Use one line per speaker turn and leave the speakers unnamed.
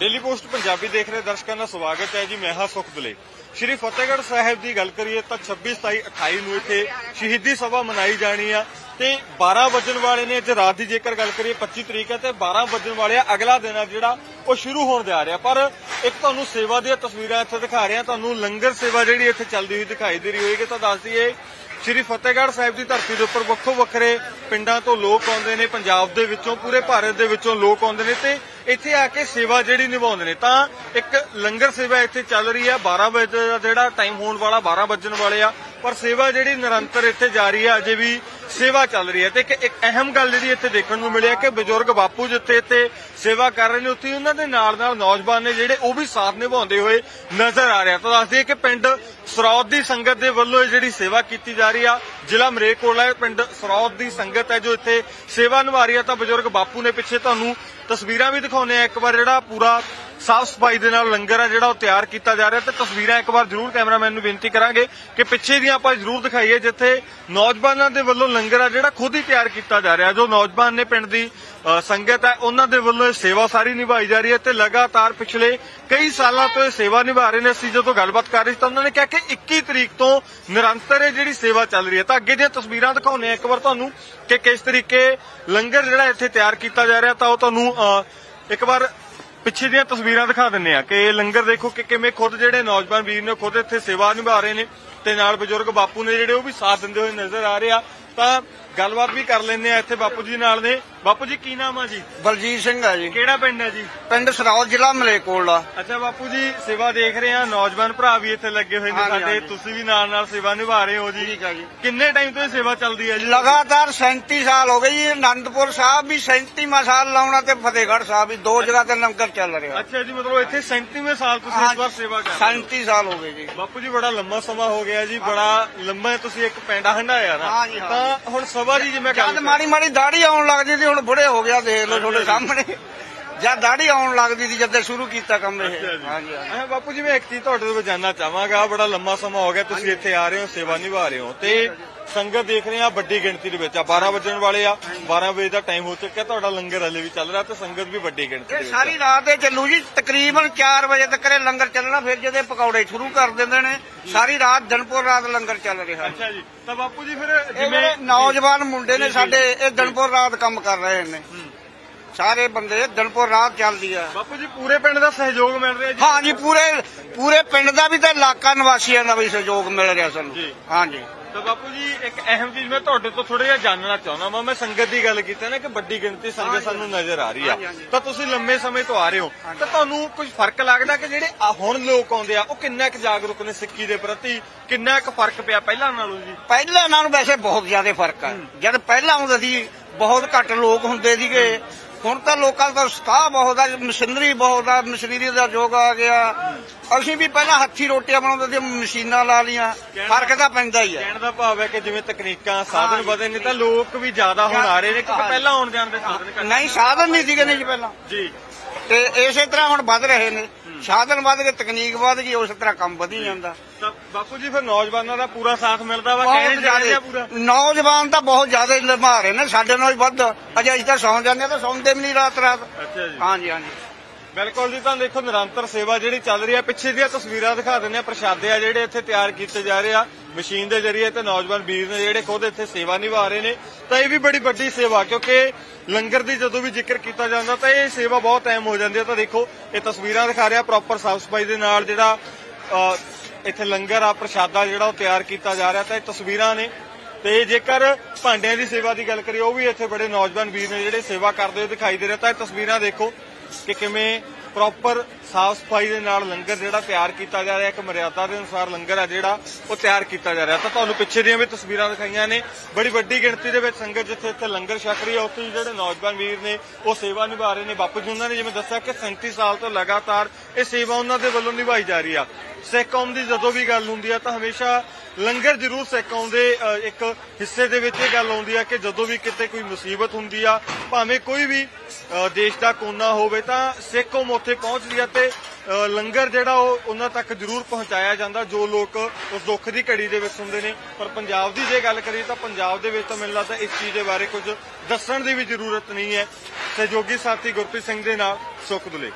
Daily post Punjabi ਦੇਖ ਰਹੇ ਦਰਸ਼ਕਾਂ ਦਾ ਸਵਾਗਤ ਹੈ ਜੀ, ਮੈਂ ਹਾਂ ਸੁਖਦਲੇ ਸ਼੍ਰੀ ਫਤਿਹਗੜ੍ਹ ਸਾਹਿਬ ਦੀ ਗੱਲ ਕਰੀਏ ਤਾਂ 26 27 28 ਨੂੰ ਇੱਥੇ ਸ਼ਹੀਦੀ ਸਭਾ ਮਨਾਈ ਜਾਣੀ ਆ ਤੇ 12 ਵਜਣ ਵਾਲੇ ਨੇ ਜੇ ਰਾਤ ਦੀ ਜੇਕਰ ਗੱਲ ਕਰੀਏ 25 ਤਰੀਕ ਹੈ ਤੇ 12 ਵਜਣ ਵਾਲੇ ਅਗਲਾ ਦਿਨ ਆ ਜਿਹੜਾ ਉਹ ਸ਼ੁਰੂ ਹੋਣ ਜਾ ਰਿਹਾ। ਪਰ ਇੱਕ ਤੁਹਾਨੂੰ ਸੇਵਾ ਦੀਆਂ ਤਸਵੀਰਾਂ ਇੱਥੇ ਦਿਖਾ ਰਿਹਾ, ਤੁਹਾਨੂੰ ਲੰਗਰ ਸੇਵਾ ਜਿਹੜੀ ਇੱਥੇ ਚੱਲਦੀ ਹੋਈ ਦਿਖਾਈ ਦੇ ਰਹੀ ਹੋਏਗੀ। ਤਾਂ ਦੱਸ ਦਈਏ, ਸ਼੍ਰੀ ਫਤਿਹਗੜ੍ਹ ਸਾਹਿਬ ਦੀ ਧਰਤੀ ਦੇ ਉੱਪਰ ਵੱਖੋ ਵੱਖਰੇ ਪਿੰਡਾਂ ਤੋਂ ਲੋਕ ਆਉਂਦੇ ਨੇ, ਪੰਜਾਬ ਦੇ ਵਿੱਚੋਂ, ਪੂਰੇ ਭਾਰਤ ਦੇ ਵਿੱਚੋਂ ਲੋਕ ਆਉਂਦੇ ਨੇ ਤੇ ਇੱਥੇ ਆ ਕੇ ਸੇਵਾ ਜਿਹੜੀ ਨਿਭਾਉਂਦੇ ਨੇ। ਤਾਂ ਇੱਕ ਲੰਗਰ ਸੇਵਾ ਇੱਥੇ ਚੱਲ ਰਹੀ ਹੈ 12 ਵਜੇ ਦਾ ਜਿਹੜਾ ਟਾਈਮ ਹੋਣ ਵਾਲਾ 12 ਵੱਜਣ ਵਾਲੇ ਆ। ਪਰ ਸੇਵਾ ਜਿਹੜੀ ਨਿਰੰਤਰ ਇੱਥੇ ਜਾਰੀ ਹੈ ਅਜੇ ਵੀ ਸੇਵਾ ਚੱਲ ਰਹੀ ਹੈ ਤੇ ਇੱਕ ਅਹਿਮ ਗੱਲ ਜਿਹੜੀ ਇੱਥੇ ਦੇਖਣ ਨੂੰ ਮਿਲਿਆ ਕਿ ਬਜ਼ੁਰਗ ਬਾਪੂ ਜਿੱਥੇ ਇੱਥੇ ਸੇਵਾ ਕਰ ਰਹੇ ਨੇ, ਉੱਥੇ ਉਹਨਾਂ ਦੇ ਨਾਲ ਨਾਲ ਨੌਜਵਾਨ ਨੇ ਜਿਹੜੇ ਉਹ ਵੀ ਸਾਥ ਨਿਭਾਉਂਦੇ ਹੋਏ ਨਜ਼ਰ ਆ ਰਿਹਾ। ਤਾਂ ਦੱਸ ਕਿ ਪਿੰਡ ਸਰੌਦ ਦੀ ਸੰਗਤ ਦੇ ਵੱਲੋਂ ਇਹ ਜਿਹੜੀ ਸੇਵਾ ਕੀਤੀ ਜਾ ਰਹੀ ਆ, ਜ਼ਿਲ੍ਹਾ ਮਰੇਕੋਟਲਾ ਪਿੰਡ ਸਰੌਦ ਦੀ ਸੰਗਤ ਹੈ ਜੋ ਇੱਥੇ ਸੇਵਾ ਨਿਭਾ ਰਹੀ ਹੈ ਤਾਂ ਬਜ਼ੁਰਗ ਬਾਪੂ ਨੇ ਪਿੱਛੇ ਤੁਹਾਨੂੰ ਤਸਵੀਰਾਂ ਵੀ ਦਿਖਾਉਂਦੇ ਆ ਇੱਕ ਵਾਰ ਜਿਹੜਾ ਪੂਰਾ ਸਾਫ਼ ਸਫ਼ਾਈ ਦੇ ਨਾਲ ਲੰਗਰ ਆ ਜਿਹੜਾ ਉਹ ਤਿਆਰ ਕੀਤਾ ਜਾ ਰਿਹਾ ਤੇ ਤਸਵੀਰਾਂ ਇੱਕ ਵਾਰ ਜ਼ਰੂਰ ਕੈਮਰਾਮੈਨ ਨੂੰ ਬੇਨਤੀ ਕਰਾਂਗੇ ਕਿ ਪਿੱਛੇ ਦੀਆਂ ਆਪਾਂ ਜ਼ਰੂਰ ਦਿਖਾਈਏ ਜਿੱਥੇ ਨੌਜਵਾਨਾਂ ਦੇ ਵੱਲੋਂ ਲੰਗਰ ਆ ਜਿਹੜਾ ਖੁਦ ਹੀ ਤਿਆਰ ਕੀਤਾ ਜਾ ਰਿਹਾ। ਜੋ ਨੌਜਵਾਨ ਨੇ ਪਿੰਡ ਦੀ ਸੰਗਤ ਹੈ ਉਹਨਾਂ ਦੇ ਵੱਲੋਂ ਸੇਵਾ ਸਾਰੀ ਨਿਭਾਈ ਜਾ ਰਹੀ ਹੈ ਤੇ ਲਗਾਤਾਰ ਪਿਛਲੇ ਕਈ ਸਾਲਾਂ ਤੋਂ ਇਹ ਸੇਵਾ ਨਿਭਾ ਰਹੇ ਨੇ। ਅਸੀਂ ਜਦੋਂ ਗੱਲਬਾਤ ਕਰ ਰਹੇ ਸੀ ਤਾਂ ਉਹਨਾਂ ਨੇ ਕਿਹਾ ਕਿ 21 ਤਰੀਕ ਤੋਂ ਨਿਰੰਤਰ ਇਹ ਜਿਹੜੀ ਸੇਵਾ ਚੱਲ ਰਹੀ ਹੈ। ਤਾਂ ਅੱਗੇ ਦੀਆਂ ਤਸਵੀਰਾਂ ਦਿਖਾਉਂਦੇ ਆ ਇੱਕ ਵਾਰ ਤੁਹਾਨੂੰ ਕਿ ਕਿਸ ਤਰੀਕੇ ਲੰਗਰ ਜਿਹੜਾ ਇੱਥੇ ਤਿਆਰ ਕੀਤਾ ਜਾ ਰਿਹਾ ਤਾਂ ਉਹ ਤੁਹਾਨੂੰ ਇੱਕ ਵਾਰ ਪਿੱਛੇ ਦੀਆਂ ਤਸਵੀਰਾਂ ਦਿਖਾ ਦਿੰਨੇ ਆ ਕਿ ਇਹ ਲੰਗਰ ਦੇਖੋ ਕਿ ਕਿਵੇਂ ਖੁਦ ਜਿਹੜੇ ਨੌਜਵਾਨ ਵੀਰ ਨੇ ਉਹ ਖੁਦ ਇੱਥੇ ਸੇਵਾ ਨਿਭਾ ਰਹੇ ਨੇ ਤੇ ਨਾਲ ਬਜ਼ੁਰਗ ਬਾਪੂ ਨੇ ਜਿਹੜੇ ਉਹ ਵੀ ਸਾਥ ਦਿੰਦੇ ਹੋਏ ਨਜ਼ਰ ਆ ਰਹੇ ਆ। ਤਾਂ ਗੱਲਬਾਤ ਵੀ ਕਰ ਲੈਂਦੇ ਆ ਇੱਥੇ ਬਾਪੂ ਜੀ ਨਾਲ ਨੇ। ਬਾਪੂ ਜੀ ਕੀ ਨਾਮ ਆ ਜੀ?
ਬਲਜੀਤ ਸਿੰਘ ਆ ਜੀ।
ਕਿਹੜਾ ਪਿੰਡ ਹੈ ਜੀ?
ਪਿੰਡ ਸਰੌਦ ਜ਼ਿਲ੍ਹਾ ਮਲੇਕੋਟਲਾ
ਅੱਛਾ ਬਾਪੂ ਜੀ ਸੇਵਾ ਦੇਖ ਰਹੇ ਆ। ਨੌਜਵਾਨ ਭਰਾ ਵੀ ਇੱਥੇ ਲੱਗੇ ਹੋਏ ਨੇ
ਹਾਂਜੀ,
ਸਾਡੇ।
ਹਾਂਜੀ।
ਤੁਸੀਂ ਵੀ ਨਾਲ ਨਾਲ ਸੇਵਾ ਨਿਭਾ ਰਹੇ ਹੋ ਜੀ।
ਠੀਕ ਆ ਜੀ।
ਕਿੰਨੇ ਟਾਈਮ ਤੋਂ ਇਹ ਸੇਵਾ ਚੱਲਦੀ ਹੈ ਜੀ?
ਲਗਾਤਾਰ 37 ਸਾਲ ਹੋ ਗਏ ਜੀ। ਅਨੰਦਪੁਰ ਸਾਹਿਬ ਵੀ 37ਵਾਂ ਸਾਲ ਲਾਉਣਾ ਤੇ ਫਤਿਹਗੜ੍ਹ ਸਾਹਿਬ ਵੀ ਦੋ ਜਗ੍ਹਾ ਤੇ ਲੰਗਰ ਚੱਲ ਰਿਹਾ।
ਅੱਛਾ ਜੀ ਮਤਲਬ ਇੱਥੇ 37ਵੇਂ ਸਾਲ ਤੁਸੀਂ ਇਸ ਵਾਰ ਸੇਵਾ ਕਰ ਰਹੇ ਹੋ।
37 ਸਾਲ ਹੋ ਗਏ ਜੀ।
ਬਾਪੂ ਜੀ ਬੜਾ ਲੰਮਾ ਸਮਾਂ ਹੋ ਗਿਆ ਜੀ। ਬੜਾ ਲੰਮਾ ਤੁਸੀਂ ਇੱਕ ਪੈਂਡਾ ਹੰਡਾਇਆ ਨਾ।
ਹਾਂਜੀ, ਹਾਂ।
ਤਾਂ ਹੁਣ ਸਭਾ ਦੀ ਜਿਵੇਂ ਗੱਲ
ਜਦ ਮਾੜੀ ਮਾੜੀ ਦਾੜੀ ਆਉਣ ਲੱਗਦੀ ਸੀ ਹੁਣ ਬੁੜੇ ਹੋ ਗਿਆ ਦੇਖ ਲਓ ਤੁਹਾਡੇ ਸਾਹਮਣੇ। ਜਦ ਦਾੜੀ ਆਉਣ ਲੱਗਦੀ ਸੀ ਜਦੋਂ ਸ਼ੁਰੂ ਕੀਤਾ ਕੰਮ ਇਹ।
ਜੀ
ਹਾਂਜੀ।
ਅਹ ਬਾਪੂ ਜੀ ਮੈਂ ਇੱਕ ਚੀਜ਼ ਤੁਹਾਡੇ ਤੋਂ ਜਾਨਣਾ ਚਾਹਾਂਗਾ ਬੜਾ ਲੰਮਾ ਸਮਾਂ ਹੋ ਗਿਆ ਤੁਸੀਂ ਇੱਥੇ ਆ ਰਹੇ ਹੋ ਸੇਵਾ ਨਿਭਾ ਰਹੇ ਹੋ। ਤੇ ਸੰਗਤ ਦੇਖ ਰਹੇ ਆ ਵੱਡੀ ਗਿਣਤੀ ਦੇ ਵਿੱਚ ਆ 12 ਵਜਣ ਵਾਲੇ ਆ 12 ਵਜੇ ਦਾ ਟਾਈਮ ਹੋ ਚੁੱਕਿਆ ਤੁਹਾਡਾ ਲੰਗਰ ਹਲੇ ਵੀ ਚੱਲ ਰਿਹਾ ਤੇ ਸੰਗਤ ਵੀ ਵੱਡੀ ਗਿਣਤੀ ਦੇ ਵਿੱਚ
ਸਾਰੀ ਰਾਤ ਇਹ ਚੱਲੂ ਜੀ ਤਕਰੀਬਨ 4 ਵਜੇ ਤੱਕ ਇਹ ਲੰਗਰ ਚੱਲਣਾ ਫਿਰ ਜਦੋਂ ਪਕੌੜੇ ਸ਼ੁਰੂ ਕਰ ਦਿੰਦੇ ਨੇ ਸਾਰੀ ਰਾਤ ਦਿਨਪੁਰ ਰਾਤ ਲੰਗਰ ਚੱਲ ਰਿਹਾ।
ਅੱਛਾ ਜੀ ਤਾਂ ਬਾਪੂ ਜੀ ਫਿਰ
ਇਹ
ਜਿਵੇਂ
ਨੌਜਵਾਨ ਮੁੰਡੇ ਨੇ। ਸਾਡੇ ਇਹ ਦਿਨਪੁਰ ਰਾਤ ਕੰਮ ਕਰ ਰਹੇ ਨੇ ਸਾਰੇ ਬੰਦੇ ਦਿਨਪੁਰ ਰਾਤ ਚੱਲਦੀ ਆ।
ਬਾਪੂ ਜੀ ਪੂਰੇ ਪਿੰਡ ਦਾ ਸਹਿਯੋਗ ਮਿਲ ਰਿਹਾ ਜੀ?
ਹਾਂ ਜੀ ਪੂਰੇ ਪੂਰੇ ਪਿੰਡ ਦਾ ਵੀ ਤੇ ਇਲਾਕਾ ਨਿਵਾਸੀਆਂ ਦਾ ਵੀ ਸਹਿਯੋਗ ਮਿਲ ਰਿਹਾ। ਸਾਨੂੰ। ਹਾਂ ਜੀ
ਤਾਂ ਬਾਪੂ ਜੀ ਇੱਕ ਅਹਿਮ ਚੀਜ਼ ਮੈਂ ਤੁਹਾਡੇ ਤੋਂ ਥੋੜਾ ਜਿਹਾ ਜਾਣਨਾ ਚਾਹੁੰਦਾ ਵਾਂ। ਮੈਂ ਸੰਗਤ ਦੀ ਗੱਲ ਕੀਤੀ ਨਾ ਕਿ ਵੱਡੀ ਗਿਣਤੀ ਸੰਗਤ ਸਾਨੂੰ ਨਜ਼ਰ ਆ ਰਹੀ ਆ। ਤਾਂ ਤੁਸੀਂ ਲੰਮੇ ਸਮੇਂ ਤੋਂ ਆ ਰਹੇ ਹੋ। ਤਾਂ ਤੁਹਾਨੂੰ ਕੁਝ ਫ਼ਰਕ ਲੱਗਦਾ ਕਿ ਜਿਹੜੇ ਹੁਣ ਲੋਕ ਆਉਂਦੇ ਆ ਉਹ ਕਿੰਨਾ ਕੁ ਜਾਗਰੂਕ ਨੇ ਸਿੱਖੀ ਦੇ ਪ੍ਰਤੀ? ਕਿੰਨਾ ਕੁ ਫ਼ਰਕ ਪਿਆ ਪਹਿਲਾਂ ਨਾਲੋਂ ਜੀ?
ਪਹਿਲਾਂ ਨਾਲੋਂ ਵੈਸੇ ਬਹੁਤ ਜ਼ਿਆਦਾ ਫ਼ਰਕ ਆ। ਜਦ ਪਹਿਲਾਂ ਆਉਂਦੇ ਸੀ ਬਹੁਤ ਘੱਟ ਲੋਕ ਹੁੰਦੇ ਸੀਗੇ। ਹੁਣ ਤਾਂ ਲੋਕਾਂ ਦਾ ਉਤਸ਼ਾਹ ਬਹੁਤ ਆ ਮਸ਼ੀਨਰੀ ਬਹੁਤ ਆ ਮਸ਼ੀਨਰੀ ਦਾ ਯੁੱਗ ਆ ਗਿਆ। ਅਸੀਂ ਵੀ ਪਹਿਲਾਂ ਹੱਥੀ ਰੋਟੀਆਂ ਬਣਾਉਂਦੇ ਸੀ ਮਸ਼ੀਨਾਂ ਲਾ ਲੀਆਂ ਫ਼ਰਕ ਤਾਂ ਪੈਂਦਾ ਹੀ ਆ।
ਕਹਿਣ ਦਾ ਭਾਵ ਹੈ ਕਿ ਜਿਵੇਂ ਤਕਨੀਕਾਂ ਸਾਧਨ। ਵਧੇ ਨੇ ਤਾਂ ਲੋਕ ਵੀ ਜ਼ਿਆਦਾ ਹੁਣ ਆ ਰਹੇ ਨੇ ਕਿਉਂਕਿ ਪਹਿਲਾਂ ਆਉਣ ਜਾਣ ਦੇ ਸਾਧਨ
ਨਹੀਂ ਸਾਧਨ ਨਹੀਂ ਸੀਗੇ ਨੇ ਜੀ ਪਹਿਲਾਂ।
ਜੀ।
ਤੇ ਇਸੇ ਤਰ੍ਹਾਂ ਹੁਣ ਵੱਧ ਰਹੇ ਨੇ। ਸਾਧਨ ਵੱਧ ਗਏ ਤਕਨੀਕ ਵੱਧ ਗਈ ਉਸ ਤਰ੍ਹਾਂ ਕੰਮ ਵਧੀ ਜਾਂਦਾ।
ਤਾਂ ਬਾਪੂ ਜੀ ਫਿਰ ਨੌਜਵਾਨਾਂ ਦਾ ਪੂਰਾ ਸਾਥ ਮਿਲਦਾ ਵਾ ਕਹਿਣ ਜਾ ਰਹੇ ਆ ਪੂਰਾ
ਨੌਜਵਾਨ ਤਾਂ ਬਹੁਤ ਜ਼ਿਆਦਾ ਨਿਭਾ ਰਹੇ ਨੇ ਸਾਡੇ ਨਾਲ ਵੱਧ। ਅਜੇ ਅਸੀਂ ਤਾਂ ਸੌਂ ਜਾਂਦੇ ਤਾਂ ਸੌਂਦੇ ਵੀ ਨਹੀਂ ਰਾਤ ਰਾਤ।
ਅੱਛਾ ਜੀ।
ਹਾਂਜੀ ਹਾਂਜੀ।
ਬਿਲਕੁਲ ਜੀ ਤਾਂ ਦੇਖੋ ਨਿਰੰਤਰ ਸੇਵਾ ਜਿਹੜੀ ਚੱਲ ਰਹੀ ਹੈ ਪਿੱਛੇ ਦੀਆਂ ਤਸਵੀਰਾਂ ਦਿਖਾ ਦਿੰਦੇ ਆ ਪ੍ਰਸ਼ਾਦੇ ਆ ਜਿਹੜੇ ਇੱਥੇ ਤਿਆਰ ਕੀਤੇ ਜਾ ਰਹੇ ਆ। ਮਸ਼ੀਨ ਦੇ ਜ਼ਰੀਏ ਤੇ ਨੌਜਵਾਨ ਵੀਰ ਨੇ ਜਿਹੜੇ ਖੁਦ ਇੱਥੇ ਸੇਵਾ ਨਿਭਾ ਰਹੇ ਨੇ, ਤਾਂ ਇਹ ਵੀ ਬੜੀ ਵੱਡੀ ਸੇਵਾ, ਕਿਉਂਕਿ ਲੰਗਰ ਦੀ ਜਦੋਂ ਵੀ ਜ਼ਿਕਰ ਕੀਤਾ ਜਾਂਦਾ, ਤਾਂ ਇਹ ਸੇਵਾ ਬਹੁਤ ਅਹਿਮ ਹੋ ਜਾਂਦੀ ਹੈ। ਤਾਂ ਦੇਖੋ, ਇਹ ਤਸਵੀਰਾਂ ਦਿਖਾ ਰਿਹਾ ਪ੍ਰੋਪਰ ਸਾਫ਼ ਸਫ਼ਾਈ ਦੇ ਨਾਲ ਜਿਹੜਾ ਇੱਥੇ ਲੰਗਰ ਆ, ਪ੍ਰਸ਼ਾਦਾ ਜਿਹੜਾ ਉਹ ਤਿਆਰ ਕੀਤਾ ਜਾ ਰਿਹਾ, ਤਾਂ ਇਹ ਤਸਵੀਰਾਂ ਨੇ। ਤੇ ਜੇਕਰ ਭਾਂਡਿਆਂ ਦੀ ਸੇਵਾ ਦੀ ਗੱਲ ਕਰੀਏ, ਉਹ ਵੀ ਇੱਥੇ ਬੜੇ ਨੌਜਵਾਨ ਵੀਰ ਨੇ ਜਿਹੜੇ ਸੇਵਾ ਕਰਦੇ ਹੋਏ ਦਿਖਾਈ ਦੇ ਰਹੇ, ਤਾਂ ਇਹ ਤਸਵੀਰਾਂ ਦੇਖੋ ਕਿ ਕਿਵੇਂ ਪ੍ਰੋਪਰ ਸਾਫ਼ ਸਫ਼ਾਈ ਦੇ ਨਾਲ ਲੰਗਰ ਜਿਹੜਾ ਤਿਆਰ ਕੀਤਾ ਜਾ ਰਿਹਾ, ਇੱਕ ਮਰਿਆਦਾ ਦੇ ਅਨੁਸਾਰ ਲੰਗਰ ਆ ਜਿਹੜਾ, ਉਹ ਤਿਆਰ ਕੀਤਾ ਜਾ ਰਿਹਾ। ਤਾਂ ਤੁਹਾਨੂੰ ਪਿੱਛੇ ਦੀਆਂ ਵੀ ਤਸਵੀਰਾਂ ਦਿਖਾਈਆਂ ਨੇ। ਬੜੀ ਵੱਡੀ ਗਿਣਤੀ ਦੇ ਵਿੱਚ ਸੰਗਤ ਜਿੱਥੇ ਇੱਥੇ ਲੰਗਰ ਛਕ ਰਹੀ ਹੈ ਉੱਥੇ ਜਿਹੜੇ ਨੌਜਵਾਨ ਵੀਰ ਨੇ, ਉਹ ਸੇਵਾ ਨਿਭਾ ਰਹੇ ਨੇ। ਬਾਪੂ ਜੀ, ਉਹਨਾਂ ਨੇ ਜਿਵੇਂ ਦੱਸਿਆ ਕਿ 37 ਸਾਲ ਤੋਂ ਲਗਾਤਾਰ ਇਹ ਸੇਵਾ ਉਹਨਾਂ ਦੇ ਵੱਲੋਂ ਨਿਭਾਈ ਜਾ ਰਹੀ ਆ। ਸਿੱਖ ਕੌਮ ਦੀ ਜਦੋਂ ਵੀ ਗੱਲ ਹੁੰਦੀ ਆ, ਤਾਂ ਹਮੇਸ਼ਾ ਲੰਗਰ ਜ਼ਰੂਰ ਸਿੱਖ ਕੌਮ ਦੇ ਇੱਕ ਹਿੱਸੇ ਦੇ ਵਿੱਚ ਇਹ ਗੱਲ ਆਉਂਦੀ ਆ ਕਿ ਜਦੋਂ ਵੀ ਕਿਤੇ ਕੋਈ ਮੁਸੀਬਤ ਹੁੰਦੀ ਆ, ਭਾਵੇਂ ਕੋਈ ਵੀ ਦੇਸ਼ ਦਾ ਕੋਨਾ ਹੋਵੇ ਤਾਂ ਸਿੱਖ ਕੌਮ ਉੱਥੇ ਪਹੁੰਚਦੀ ਹੈ ਤੇ ਲੰਗਰ ਜਿਹੜਾ ਉਹ ਉਹਨਾਂ ਤੱਕ ਜ਼ਰੂਰ ਪਹੁੰਚਾਇਆ ਜਾਂਦਾ, ਜੋ ਲੋਕ ਉਸ ਦੁੱਖ ਦੀ ਘੜੀ ਦੇ ਵਿੱਚ ਹੁੰਦੇ ਨੇ। ਪਰ ਪੰਜਾਬ ਦੀ ਜੇ ਗੱਲ ਕਰੀਏ ਤਾਂ ਪੰਜਾਬ ਦੇ ਵਿੱਚ ਤਾਂ ਮੈਨੂੰ ਲੱਗਦਾ ਇਸ ਚੀਜ਼ ਦੇ ਬਾਰੇ ਕੁਝ ਦੱਸਣ ਦੀ ਵੀ ਜ਼ਰੂਰਤ ਨਹੀਂ ਹੈ। ਸਹਿਯੋਗੀ ਸਾਥੀ ਗੁਰਪ੍ਰੀਤ ਸਿੰਘ ਦੇ ਨਾਲ ਸੁਖ ਦੁਲੇ